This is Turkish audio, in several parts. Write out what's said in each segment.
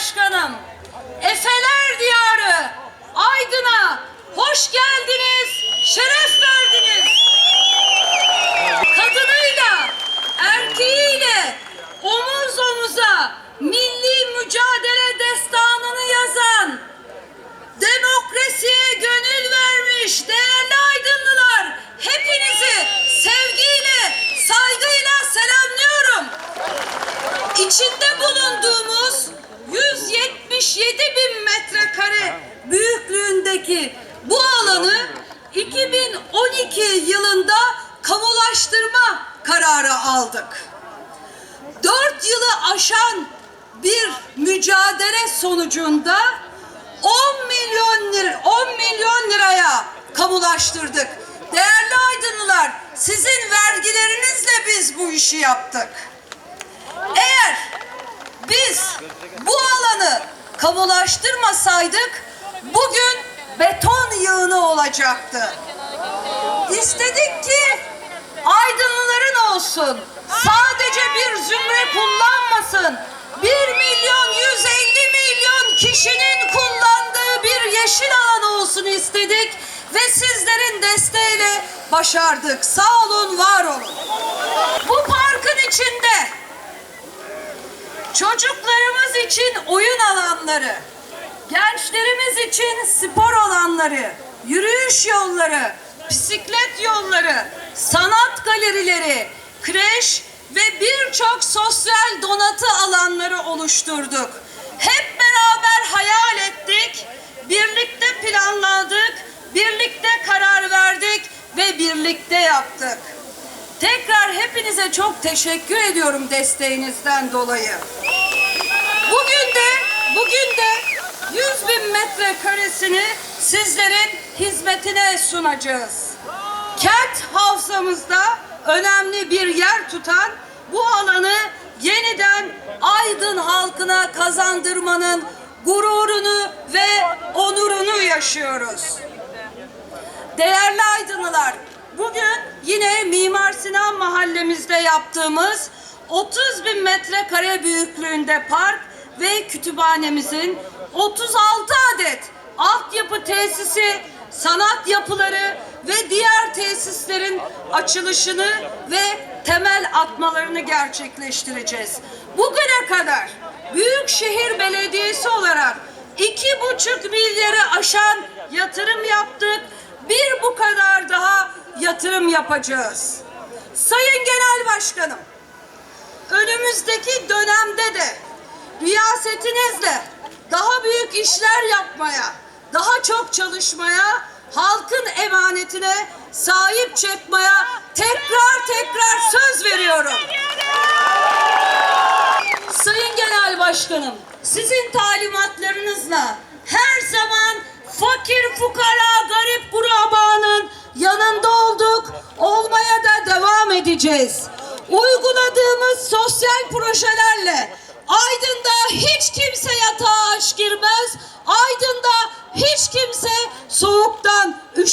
Başkanım, Efeler Diyarı, Aydın'a hoş geldiniz, şeref verdiniz. Büyüklüğündeki bu alanı 2012 yılında kamulaştırma kararı aldık. Dört yılı aşan bir mücadele sonucunda 10 milyon lira 10 milyon liraya kamulaştırdık. Değerli aydınlılar, sizin vergilerinizle biz bu işi yaptık. Eğer biz bu alanı kamulaştırmasaydık bugün beton yığını olacaktı. İstedik ki aydınlıların olsun. Sadece bir zümre kullanmasın. 1 milyon 150 milyon kişinin kullandığı bir yeşil alan olsun istedik ve sizlerin desteğiyle başardık. Sağ olun, var olun. Bu parkın içinde çocuklarımız için oyun alanları, gençlerimiz için spor alanları, yürüyüş yolları, bisiklet yolları, sanat galerileri, kreş ve birçok sosyal donatı alanları oluşturduk. Hep beraber hayal ettik, birlikte planladık, birlikte karar verdik ve birlikte yaptık. Tekrar hepinize çok teşekkür ediyorum desteğinizden dolayı. Bugün de bugün de 100 bin metrekaresini sizlerin hizmetine sunacağız. Kent havzamızda önemli bir yer tutan bu alanı yeniden Aydın halkına kazandırmanın gururunu ve onurunu yaşıyoruz. Değerli Aydınlılar, bugün yine Mimar Sinan mahallemizde yaptığımız 30 bin metrekare büyüklüğünde park ve kütüphanemizin 36 adet altyapı tesisi, sanat yapıları ve diğer tesislerin açılışını ve temel atmalarını gerçekleştireceğiz. Bugüne kadar Büyükşehir Belediyesi olarak iki buçuk milyarı aşan yatırım yaptık. Bir bu kadar daha yatırım yapacağız. Sayın Genel Başkanım, önümüzdeki dönemde de riyasetinizle daha büyük işler yapmaya, daha çok çalışmaya, halkın emanetine sahip çıkmaya tekrar tekrar söz veriyorum. Sayın Genel Başkanım, sizin talimatlarınızla her zaman fakir, fukara, garip kurabanın yanında olduk, olmaya da devam edeceğiz. Uyguladığımız sosyal projelerle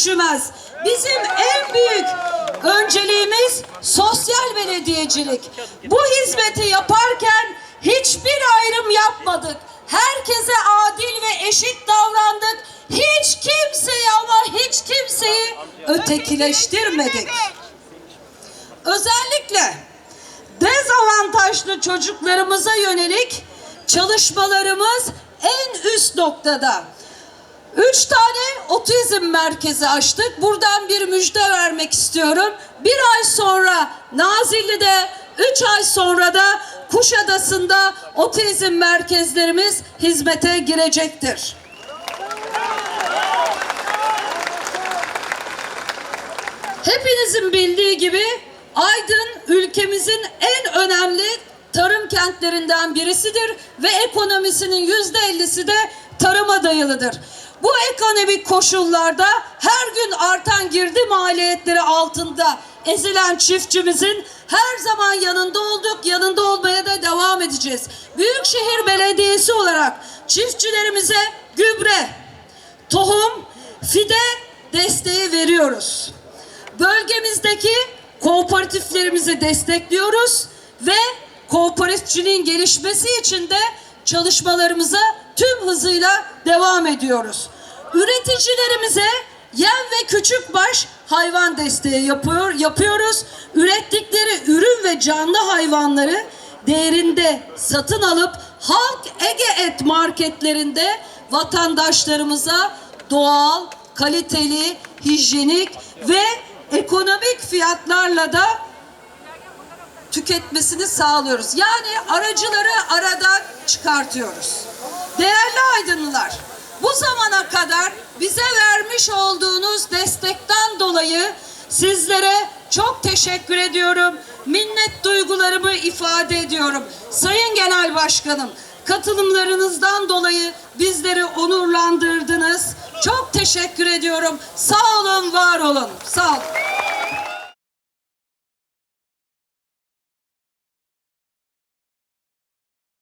üşümez. Bizim en büyük önceliğimiz sosyal belediyecilik. Bu hizmeti yaparken hiçbir ayrım yapmadık. Herkese adil ve eşit davrandık. Hiç kimseyi ama hiç kimseyi ötekileştirmedik. Özellikle dezavantajlı çocuklarımıza yönelik çalışmalarımız en üst noktada. Üç tane otizm merkezi açtık. Buradan bir müjde vermek istiyorum. Bir ay sonra Nazilli'de, üç ay sonra da Kuşadası'nda otizm merkezlerimiz hizmete girecektir. Hepinizin bildiği gibi Aydın ülkemizin en önemli tarım kentlerinden birisidir ve ekonomisinin yüzde ellisi de tarıma dayalıdır. Bu ekonomik koşullarda her gün artan girdi maliyetleri altında ezilen çiftçimizin her zaman yanında olduk, yanında olmaya da devam edeceğiz. Büyükşehir Belediyesi olarak çiftçilerimize gübre, tohum, fide desteği veriyoruz. Bölgemizdeki kooperatiflerimizi destekliyoruz ve kooperatifçiliğin gelişmesi için de çalışmalarımıza tüm hızıyla devam ediyoruz. Üreticilerimize yem ve küçükbaş hayvan desteği yapıyor, yapıyoruz. Ürettikleri ürün ve canlı hayvanları değerinde satın alıp Halk Ege Et marketlerinde vatandaşlarımıza doğal, kaliteli, hijyenik ve ekonomik fiyatlarla da tüketmesini sağlıyoruz. Yani aracıları aradan çıkartıyoruz. Değerli aydınlılar, bu zamana kadar bize vermiş olduğunuz destekten dolayı sizlere çok teşekkür ediyorum. Minnet duygularımı ifade ediyorum. Sayın Genel Başkanım, katılımlarınızdan dolayı bizleri onurlandırdınız. Çok teşekkür ediyorum. Sağ olun, var olun. Sağ olun.